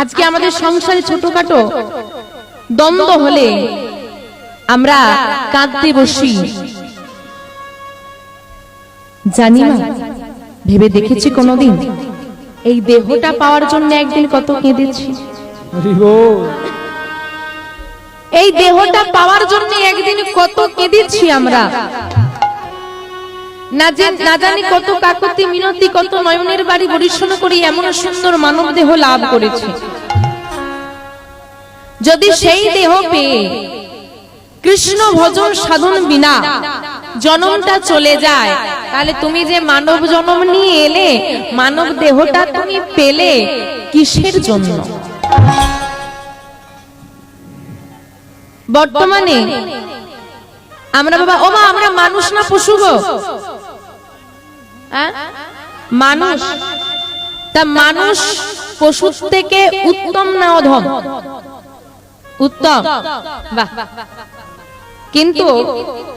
আজকে আমাদের সংসারে ছোটখাটো দ্বন্দ্ব হলে আমরা কাঁদতে বসি। জানি না ভেবে দেখেছি কোনোদিন। এই দেহটা পাওয়ার জন্য একদিন কত কেঁদেছি। এই দেহটা পাওয়ার জন্য একদিন কত কেঁদেছি আমরা। না কত কাকতি মিনতি, কত নয়নের বাড়ি পরিশ্রম করি, এমন সুন্দর মানব দেহ লাভ যদি সেই দেহ পেয়ে কৃষ্ণ ভজন সাধন বিনা জনমটা চলে যায়, তাহলে তুমি যে মানব জনম নিয়ে এলে, মানব দেহটা তুমি পেলে কিসের জন্য বর্তমানে আমরা বাবা, ও আমরা মানুষ না পশু গো? মানুষ। তা মানুষ পশু থেকে উত্তম না অধম? উত্তম। বাহ। কিন্তু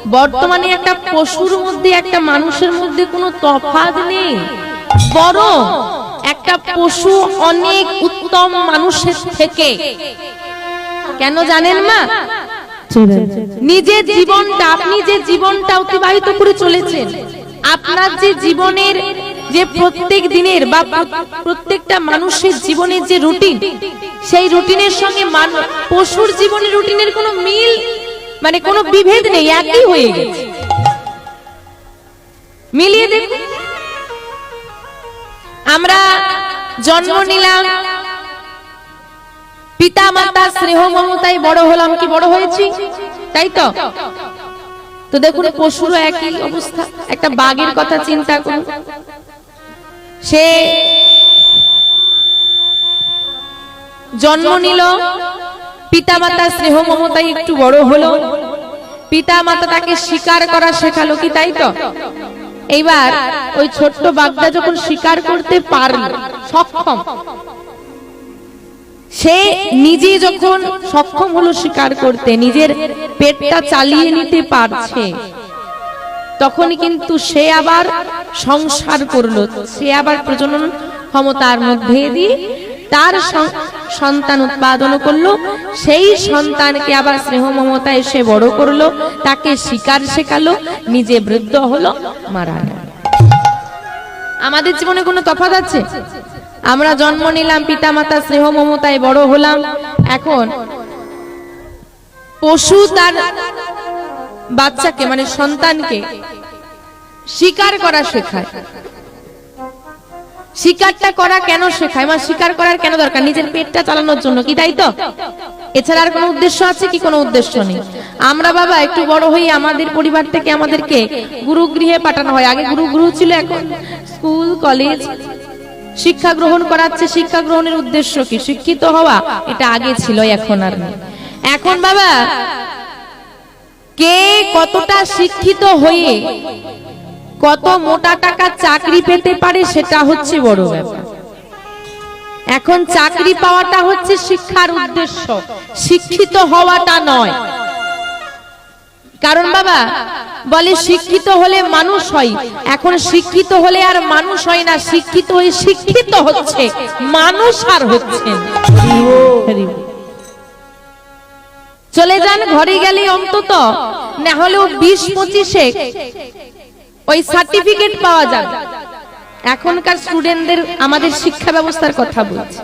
বর্তমানে একটা পশুর মধ্যে একটা মানুষের মধ্যে কোনো তফাৎ নেই। বরং একটা পশু অনেক উত্তম মানুষের থেকে। কেন জানেন মা? নিজের জীবনটা আপনি যে জীবনটা অতিবাহিত করে চলেছেন আপনার যে জীবনের যে প্রত্যেক দিনের বা প্রত্যেকটা মানুষের জীবনের যে রুটিন, সেই রুটিনের সঙ্গে পশুর জীবনের রুটিনের কোনো মিল মানে কোনো বিভেদ নেই, একই হয়ে গেছে। মিলিয়ে দেখুন। আমরা জন্ম নিলাম পিতা মাতা স্নেহ মমতায় বড় হলাম, কি বড় হয়েছি? তাই তো? তো দেখুন পশুরও একই অবস্থা। একটা বাঘের কথা চিন্তা করুন। সে জন্ম নিল পিতা মাতা স্নেহ মমতায় একটু বড় হলো। পিতা মাতা তাকে শিকার করা শেখালো কি তাই তো? এইবার ওই ছোট্ট বাঘটা যখন শিকার করতে পারল সক্ষম সে নিজে যখন সক্ষম হলো স্বীকার করতে, নিজের পেটটা চালিয়ে নিতে পারছে তখন কিন্তু সে আবার সংসার করল। সে আবার প্রজনন ক্ষমতার মধ্যে দিয়ে তার সং- সন্তান উৎপাদন করল। সেই সন্তানকে আবার স্নেহ মমতা এসে বড় করল, তাকে শিকার শেখালো, নিজে বৃদ্ধ হলো, মারা আমাদের জীবনে কোনো তফাৎ আছে? আমরা জন্ম নিলাম পিতা মাতা স্নেহ মমতায় বড় হলাম। এখন পশু তার বাচ্চাকে মানে সন্তানকে শিকার করা শেখায়। শিকারটা করা কেন শেখায়? আমার শিকার করার কেন দরকার? নিজের পেটটা চালানোর জন্য কি, তাই তো? এছাড়া আর কোনো উদ্দেশ্য আছে কি? কোনো উদ্দেশ্য নেই। আমরা বাবা একটু বড় হই, আমাদের পরিবার থেকে আমাদেরকে গুরুগৃহে পাঠানো হয়। আগে গুরুগৃহ ছিল এখন স্কুল, কলেজ শিক্ষা গ্রহণ করাচ্ছে, শিক্ষা গ্রহণের উদ্দেশ্য কি? শিক্ষিত হওয়া? এটা আগে ছিল, এখন আর নেই। এখন বাবা, কে কতটা শিক্ষিত হয়ে কত মোটা টাকা চাকরি পেতে পারে সেটা হচ্ছে বড় ব্যাপার। এখন চাকরি পাওয়াটা হচ্ছে শিক্ষার উদ্দেশ্য। শিক্ষিত হওয়াটা নয়। কারণ বাবা বলে শিক্ষিত হলে মানুষ হয়। এখন শিক্ষিত হলে আর মানুষ হয় না শিক্ষিত হয়ে শিক্ষিত হচ্ছে। মানুষ আর হচ্ছে চলে যান ঘরে গেলে অন্তত। না হলেও বিশ পঁচিশে ওই সার্টিফিকেট পাওয়া যায় এখনকার স্টুডেন্টদের আমাদের শিক্ষা ব্যবস্থার কথা বলছি।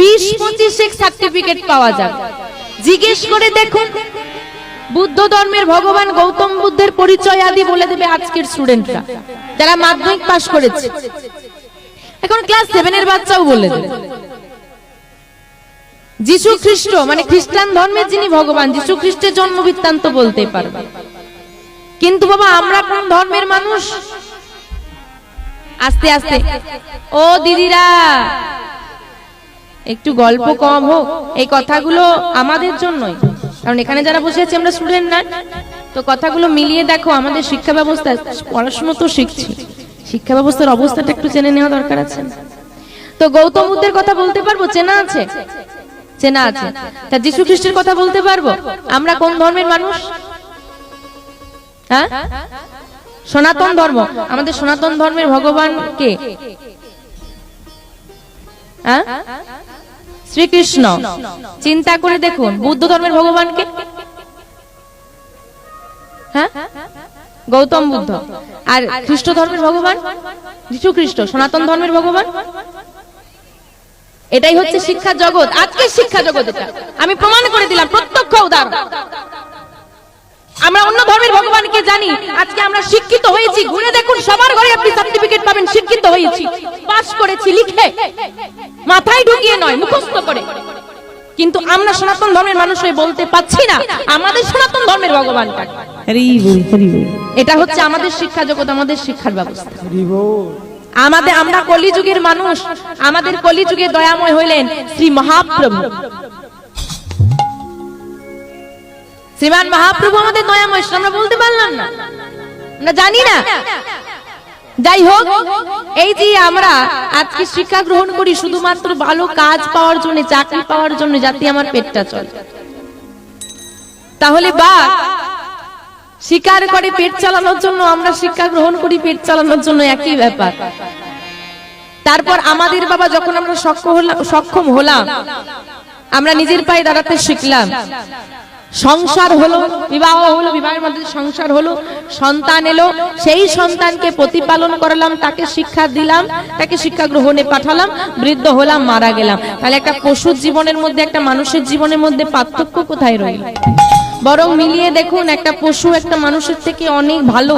বিশ পঁচিশে সার্টিফিকেট পাওয়া যায় জিজ্ঞেস করে দেখুন। বুদ্ধ ধর্মের ভগবান গৌতম বুদ্ধের পরিচয় আদি বলে দেবে আজকের স্টুডেন্টরা যারা মাধ্যমিক পাশ করেছে। এখন ক্লাস সেভেনের বাচ্চাও বলে দেবে। যিশু খ্রিস্ট মানে খ্রিস্টান ধর্মের যিনি ভগবান, যিশু খ্রিস্টের জন্ম বৃত্তান্ত বলতে পারবে। কিন্তু বাবা, আমরা কোন ধর্মের মানুষ? আস্তে আস্তে। ও দিদিরা, একটু গল্প কম হোক, এই কথাগুলো আমাদের জন্যই। কারণ এখানে যারা বসে আছি আমরা স্টুডেন্ট না। তো কথাগুলো মিলিয়ে দেখো, আমাদের শিক্ষা ব্যবস্থা, পড়াশোনা তো শিখছি। শিক্ষা ব্যবস্থার অবস্থাটা একটু জেনে নেওয়া দরকার আছে। তো গৌতম বুদ্ধের কথা বলতে পারব? চেনা আছে? চেনা আছে। তা যিশু খ্রিস্টের কথা বলতে পারব? আমরা কোন ধর্মের মানুষ? হ্যাঁ? সনাতন ধর্ম। আমাদের সনাতন ধর্মের ভগবান কে? হ্যাঁ? শ্রীকৃষ্ণ। চিন্তা করে দেখুন, বুদ্ধ ধর্মের ভগবানকে? হ্যাঁ? গৌতম বুদ্ধ। আর খ্রিস্ট ধর্মের ভগবান? যিশু খ্রিস্ট, সনাতন ধর্মের ভগবান? এটাই হচ্ছে শিক্ষা জগৎ। আজকে শিক্ষা জগৎ এটা। আমি প্রমাণ করে দিলাম, প্রত্যক্ষ উদাহরণ। আমরা অন্য ধর্মের ভগবানকে জানি। আজকে আমরা শিক্ষিত হয়েছি। ঘুরে দেখুন, সবার ঘরে আপনি সার্টিফিকেট পাবেন, শিক্ষিত হয়েছি। পাস করেছি, লিখে। মাথায় ঢুকিয়ে নয় মুখস্থ করে। কিন্তু আমরা সনাতন ধর্মের মানুষ হয়ে বলতে পাচ্ছি না আমাদের সনাতন ধর্মের ভগবানটা। বল এটা হচ্ছে আমাদের শিক্ষা জগৎ আমাদের শিক্ষার ব্যবস্থা। আমাদের আমরা কলিযুগের মানুষ আমাদের কলিযুগে দয়াময় হইলেন শ্রী মহাপ্রভু। শ্রীমান মহাপ্রভু আমাদের দয়াময় আমরা বলতে পারলাম না। আমরা জানি না। যাই হোক এই যে আমরা আজকে শিক্ষা গ্রহণ করি শুধুমাত্র ভালো কাজ পাওয়ার জন্য, চাকরি পাওয়ার জন্য যাতে আমার পেটটা চলে। তাহলে বা, শিকার করে পেট চালানোর জন্য, আমরা শিক্ষা গ্রহণ করি পেট চালানোর জন্য একই ব্যাপার। তারপর আমাদের বাবা যখন আমরা সক্ষম হলাম সক্ষম হলাম, আমরা নিজের পায়ে দাঁড়াতে শিখলাম। সংসার হলো বিবাহ হলো বিবাহের মধ্যে সংসার হলো সন্তান এলো সেই সন্তানকে প্রতিপালন করালাম তাকে শিক্ষা দিলাম তাকে শিক্ষা গ্রহণে পাঠালাম বৃদ্ধ হলাম মারা গেলাম। তাহলে একটা পশুর জীবনের মধ্যে একটা মানুষের জীবনের মধ্যে পার্থক্য কোথায় রইল? বরং মিলিয়ে দেখুন একটা পশু একটা মানুষের থেকে অনেক ভালো।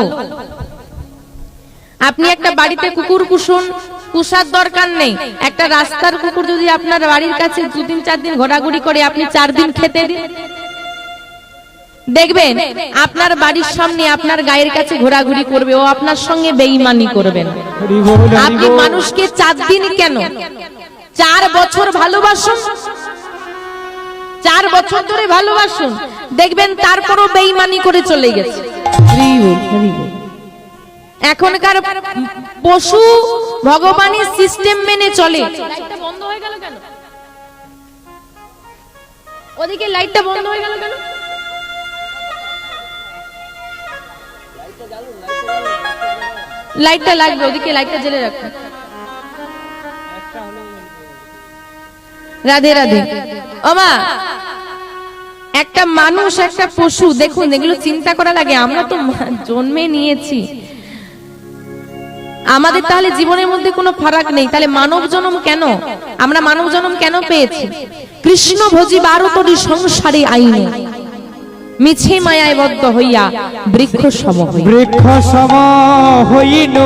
আপনি একটা বাড়িতে কুকুর কুসুন পুষার দরকার নেই। একটা রাস্তার কুকুর যদি আপনার বাড়ির কাছে দুদিন চার দিন ঘোরাঘুরি করে আপনি চার দিন খেতে দিন। দেখবেন আপনার বাড়ির সামনে আপনার গায়ের কাছে ঘোরাঘুরি করবে ও আপনার সঙ্গে বেইমানি করবে না হরি বল হরি আপনি মানুষকে চার দিন কেন? চার বছর ভালোবাসুন। চার বছর ধরে ভালোবাসুন। দেখবেন তারপরও বেইমানি করে চলে গেছে। এখনকার পশু ভগবানের সিস্টেম মেনে চলে। লাইটটা বন্ধ হয়ে গেল কেন? ওদিকে লাইটটা বন্ধ হয়ে গেল কেন? লাইটটা লাগবে, ওদিকে লাইটটা জ্বেলে রাখুন রাধে রাধে। ওমা একটা মানুষ, একটা পশু, দেখুন, এগুলো চিন্তা করা লাগে, আমরা তো জন্মে নিয়েছি। আমাদের তাহলে জীবনের মধ্যে কোনো ফারাক নেই, তাহলে মানব জন্ম কেন? আমরা মানব জন্ম কেন পেয়েছি? কৃষ্ণ ভোজি বারোতরি সংসারে আইনে। মিছে মায়ায় বদ্ধ হইয়া বৃক্ষ সম বৃক্ষ সম হইন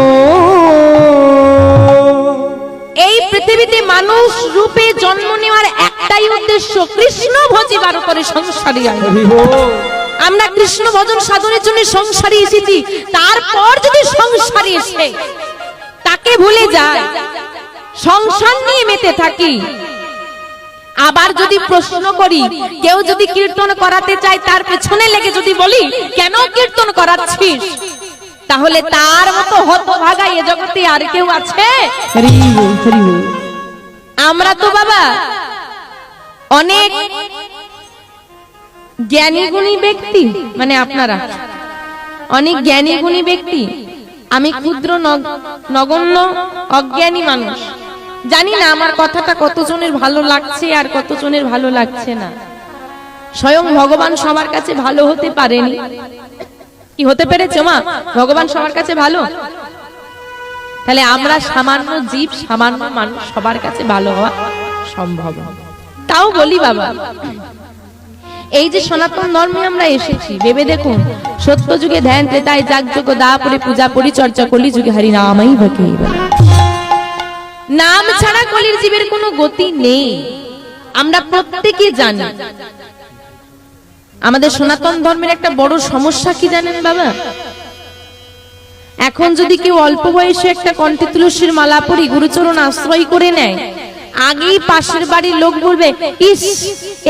এই পৃথিবীতে মানুষ রূপে জন্ম নেওয়ার একটাই উদ্দেশ্য কৃষ্ণ ভোজি বারোতরি সংসারে আমরা কৃষ্ণ ভজন সাধনের জন্য সংসারে এসেছি তারপর যদি সংসারে এসে তাকে ভুলে যায়। সংসার নিয়ে মেতে থাকি আবার যদি প্রশ্ন করি, কেউ যদি কীর্তন করাতে চায়, তার পেছনে লেগে যদি বলি, কেন কীর্তন করাচ্ছিস? তাহলে তার মতো হতভাগা এ জগতে আর কেউ আছে? আমরা তো বাবা অনেক জ্ঞানী গুণী ব্যক্তি মানে আপনারা, অনেক জ্ঞানী গুণী ব্যক্তি। আমি ক্ষুদ্র নগ- নগণ্য, অজ্ঞানী মানুষ। জানি না আমার কথাটা কতজনের ভালো লাগছে আর কতজনের ভালো লাগছে না। স্বয়ং ভগবান সবার কাছে ভালো হতে পারেনি। কি হতে পেরেছে মা? ভগবান সবার কাছে ভালো? তাহলে আমরা সামান্য জীব, সামান্য মানুষ সবার কাছে ভালো হওয়া সম্ভব। তাও বলি বাবা, এই যে সনাতন ধর্মে আমরা এসেছি, ভেবে দেখুন সত্য যুগে ধ্যান, ত্রেতায়, যাগযজ্ঞ দা পরে পূজা, পরিচর্যা কলি যুগে হরি নামাই বাকি নাম ছাড়া কলির জীবের কোনো গতি নেই। আমরা প্রত্যেকে জানি। আমাদের সনাতন ধর্মের একটা বড় সমস্যা কি জানেন বাবা? এখন যদি কেউ অল্প বয়সে একটা কণ্ঠে তুলসীর মালা পরি, গুরুচরণ আশ্রয় করে নেয়, আগেই পাশের বাড়ির লোক বলবে, ইস,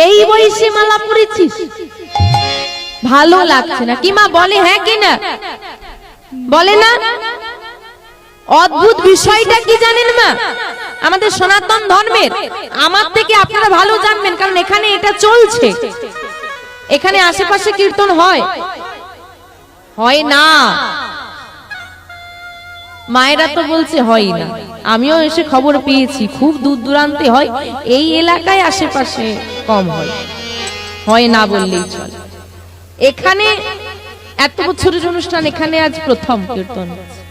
এই বয়সে মালা পরেছিস? ভালো লাগছে না। কি মা বলে হ্যাঁ কি না? বলে না? অদ্ভুত বিষয়টা কি জানেন মা? আমাদের সনাতন ধর্মের। আমার থেকে আপনারা ভালো জানবেন, কারণ এখানে এটা চলছে। এখানে আশেপাশে কীর্তন হয়। না। মায়েরা তো বলছে হয় না। আমিও এসে খবর পেয়েছি, খুব দূর দূরান্তে হয়। এই এলাকায় আশেপাশে কম হয়। হয় না বললেই চলে। এখানে এত বছরের অনুষ্ঠান, এখানে আজ প্রথম কীর্তন হচ্ছে।